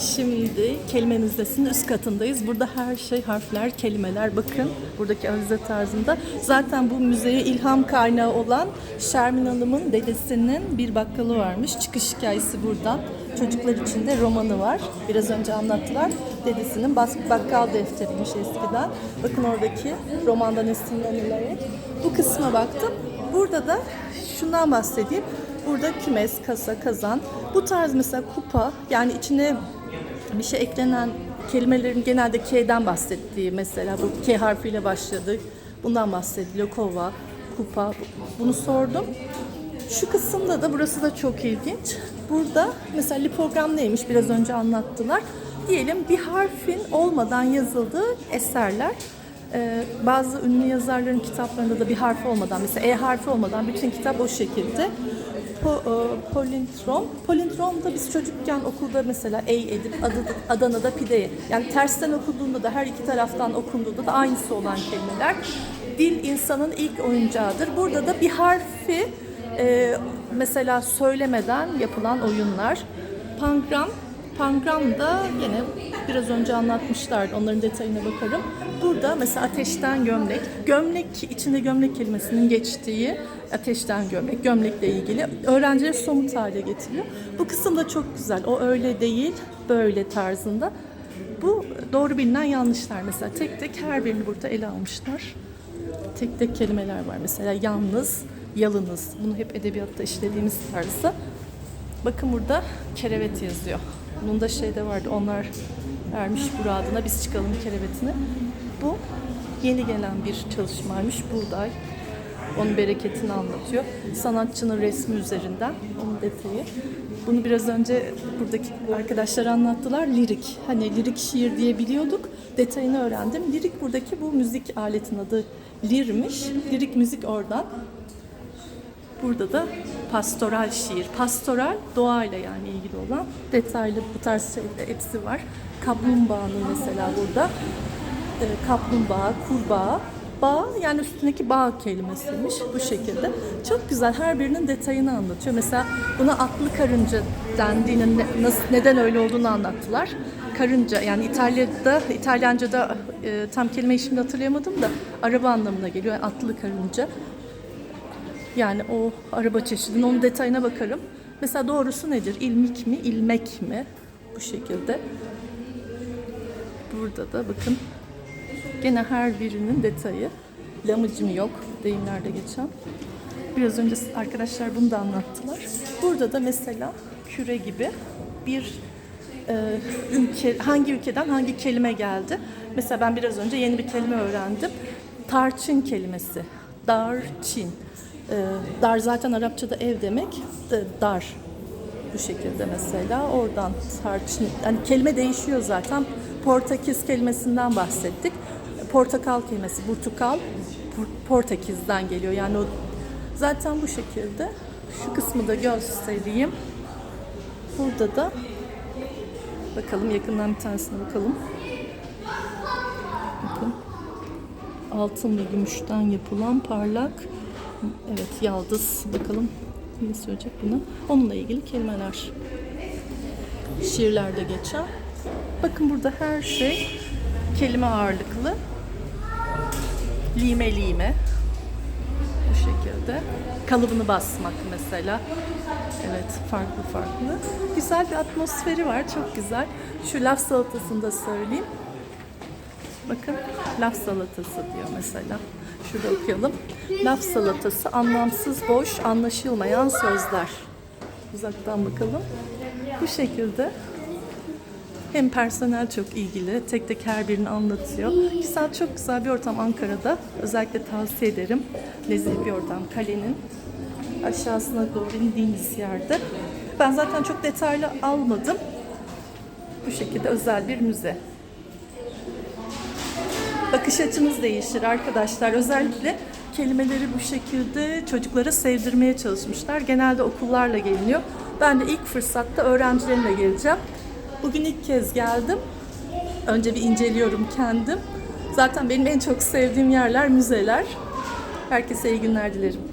Şimdi kelime müzesinin üst katındayız. Burada her şey harfler, kelimeler. Bakın buradaki avize tarzında. Zaten bu müzeye ilham kaynağı olan Şermin Hanım'ın dedesinin bir bakkalı varmış. Çıkış hikayesi buradan. Çocuklar için de romanı var. Biraz önce anlattılar. Dedesinin bakkal defteriymiş eskiden. Bakın oradaki romandan esinlenilerek. Bu kısma baktım. Burada da şundan bahsedeyim. Burada kümes, kasa, kazan. Bu tarz mesela kupa yani içine bir şey eklenen kelimelerin genelde K'den bahsettiği mesela bu K harfiyle başladı. Bundan bahsediliyor. Kova, kupa. Bunu sordum. Şu kısımda da burası da çok ilginç. Burada mesela lipogram neymiş biraz önce anlattılar. Diyelim bir harfin olmadan yazıldığı eserler. Ee, bazı ünlü yazarların kitaplarında da bir harf olmadan mesela E harfi olmadan bütün kitap o şekilde. Po, e, polintrom. Polintrom da biz çocukken okulda mesela ey edip Adana'da pideye. Yani tersten okunduğunda da her iki taraftan okunduğunda da aynısı olan kelimeler. Dil insanın ilk oyuncağıdır. Burada da bir harfi e, mesela söylemeden yapılan oyunlar. Pangram, pangram da yine biraz önce anlatmışlardı. Onların detayına bakarım. Burada mesela ateşten gömlek. Gömlek içinde gömlek kelimesinin geçtiği ateşten gömlek, gömlekle ilgili öğrencileri somut hale getiriyor. Bu kısım da çok güzel. O öyle değil, böyle tarzında. Bu doğru bilinen yanlışlar mesela. Tek tek her birini burada ele almışlar. Tek tek kelimeler var mesela yalnız, yalınız. Bunu hep edebiyatta işlediğimiz tarzda. Bakın burada kerevet yazıyor. Bunun da şeyde vardı. Onlar vermiş muradına biz çıkalım kerevetine. Bu yeni gelen bir çalışmaymış. Buğday. Onun bereketini anlatıyor. Sanatçının resmi üzerinden. Onun detayı. Bunu biraz önce buradaki arkadaşlar anlattılar. Lirik. Hani lirik şiir diye biliyorduk. Detayını öğrendim. Lirik buradaki bu müzik aletin adı lirmiş. Lirik müzik oradan. Burada da pastoral şiir. Pastoral doğayla yani ilgili olan detaylı bu tarz şeyler hepsi var. Kaplumbağanın mesela burada. E, kaplumbağa, kurbağa. Bağ yani üstündeki bağ kelimesiymiş bu şekilde. Çok güzel her birinin detayını anlatıyor. Mesela buna atlı karınca dendiğinin ne- nasıl, neden öyle olduğunu anlattılar. Karınca yani İtalya'da, İtalyanca'da e, tam kelimeyi şimdi hatırlayamadım da araba anlamına geliyor. Yani atlı karınca. Yani o araba çeşidinin onun detayına bakarım. Mesela doğrusu nedir? İlmik mi, ilmek mi? Bu şekilde. Burada da bakın gene her birinin detayı. Lamıcım yok deyimlerde geçen. Biraz önce arkadaşlar bunu da anlattılar. Burada da mesela küre gibi bir e, ülke, hangi ülkeden hangi kelime geldi? Mesela ben biraz önce yeni bir kelime öğrendim. Tarçın kelimesi. Darçin. E, dar zaten Arapçada ev demek. De, dar. Bu şekilde mesela oradan tarçın. Yani kelime değişiyor zaten. Portekiz kelimesinden bahsettik. Portakal kelimesi, portakal Por- Portekiz'den geliyor. Yani o zaten bu şekilde. Şu kısmı da göstereyim. Burada da bakalım yakından bir tanesine bakalım. Bakın. Altın ve gümüşten yapılan parlak evet yaldız bakalım ne söyleyecek bunu. Onunla ilgili kelimeler. Şiirlerde geçen. Bakın burada her şey kelime ağırlıklı. Lime lime. Bu şekilde. Kalıbını basmak mesela. Evet farklı farklı. Güzel bir atmosferi var. Çok güzel. Şu laf salatasını da söyleyeyim. Bakın laf salatası diyor mesela. Şurada okuyalım. Laf salatası anlamsız, boş, anlaşılmayan sözler. Uzaktan bakalım. Bu şekilde hem personel çok ilgili, tek tek her birini anlatıyor. Güzel, çok güzel bir ortam Ankara'da. Özellikle tavsiye ederim. Nezih bir ortam. Kalenin aşağısına doğru indiğiniz yerde. Ben zaten çok detaylı almadım. Bu şekilde özel bir müze. Bakış açınız değişir arkadaşlar. Özellikle kelimeleri bu şekilde çocuklara sevdirmeye çalışmışlar. Genelde okullarla geliniyor. Ben de ilk fırsatta öğrencilerimle geleceğim. Bugün ilk kez geldim. Önce bir inceliyorum kendim. Zaten benim en çok sevdiğim yerler müzeler. Herkese iyi günler dilerim.